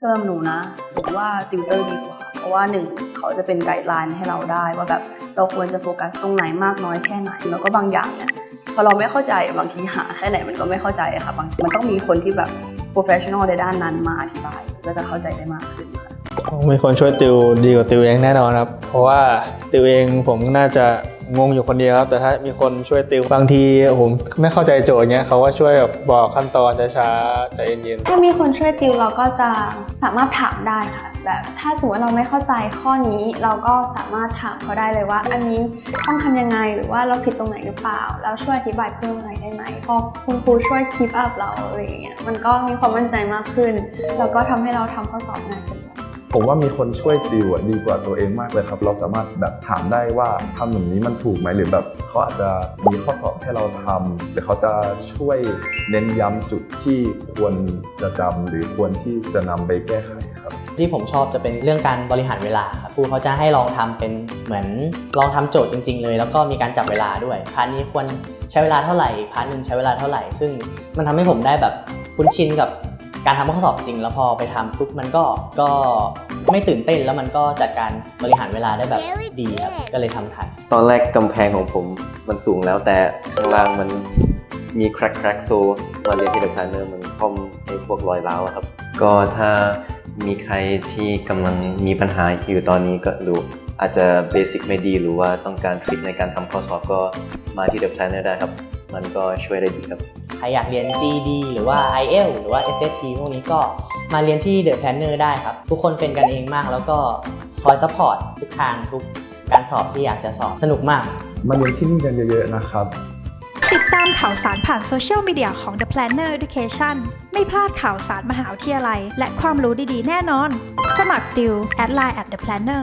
สำหรับหนูนะผมว่าติวเตอร์ดีกว่า เพราะว่าหนึ่งเขาจะเป็นไกด์ไลน์ให้เราได้ว่าแบบเราควรจะโฟกัสตรงไหนมากน้อยแค่ไหน แล้วก็บางอย่างเนี่ยพอเราไม่เข้าใจบางทีหาแค่ไหนมันก็ไม่เข้าใจค่ะบางมันต้องมีคนที่แบบ professional ในด้านนั้นมาอธิบาย ก็จะเข้าใจได้มากขึ้นค่ะมีคนช่วยติวดีกว่าติวเองแน่นอนครับ เพราะว่าติวเองผมน่าจะ งงอยู่คนเดียวครับ แต่ถ้ามีคนช่วยติวบางทีผมไม่เข้าใจโจทย์เงี้ยเขาก็ช่วยแบบบอกขั้นตอนช้าๆใจเย็นๆ ถ้ามีคนช่วยติวเราก็จะสามารถถามได้ค่ะ แบบถ้าสมมติว่าเราไม่เข้าใจข้อนี้เราก็สามารถถามเขาได้เลยว่า อันนี้ต้องทำยังไงหรือว่าเราผิดตรงไหนหรือเปล่า แล้วช่วยอธิบายเพิ่มอะไรได้ไหมพอคุณครูช่วยคีปอัพเราอะไรอย่างเงี้ยมันก็มีความมั่นใจมากขึ้น แล้วก็ทำให้เราทำข้อสอบง่ายขึ้น ผมว่ามีคนช่วยติวอะดีกว่าตัวเองมากเลยครับ เราสามารถแบบถามได้ว่าทำอย่างนี้มันถูกไหมหรือแบบเขาอาจจะมีข้อสอบให้เราทำหรือเขาจะช่วยเน้นย้ำจุดที่ควรจะจำหรือควรที่จะนำไปแก้ไขครับ ที่ผมชอบจะเป็นเรื่องการบริหารเวลาครับครูเขาจะให้ลองทำเป็นเหมือนลองทำโจทย์จริง ๆ เลย แล้วก็มีการจับเวลาด้วยพาร์ทนี้ควรใช้เวลาเท่าไหร่พาร์ทหนึ่งใช้เวลาเท่าไหร่ ซึ่งมันทำให้ผมได้แบบคุ้นชินกับ การทำข้อสอบจริงแล้วพอไปทำปุ๊บมันก็ก็ไม่ตื่นเต้นแล้วมันก็จัดการบริหารเวลาได้แบบดีครับก็เลยทำทันตอนแรกกำแพงของผมมันสูงแล้วแต่ข้างล่างมันมีแครกแครกโซมาเรียนที่เดอะพลนเนอร์มันคอมไอ้พวกรอยร้าวอะครับ ก็ถ้ามีใครที่กำลังมีปัญหาอยู่ตอนนี้ก็หรืออาจจะเบสิกไม่ดีหรือว่าต้องการทริคในการทำข้อสอบก็มาที่เดอะพลนเนอร์ได้ครับ มันก็ช่วยได้ดีครับ ใครอยากเรียน GD หรือว่า IEL หรือว่า SAT พวกนี้ก็มาเรียนที่ The Planner ได้ครับ ทุกคนเป็นกันเองมากแล้วก็คอยซัพพอร์ตทุกทางทุกการสอบที่อยากจะสอบสนุกมาก มาเรียนที่นี่กันเยอะ ๆ นะครับ ติดตามข่าวสารผ่านโซเชียลมีเดียของ The Planner Education ไม่พลาดข่าวสารมหาวิทยาลัย และความรู้ดีๆ แน่นอน สมัครติวแอดไลน์ at The Planner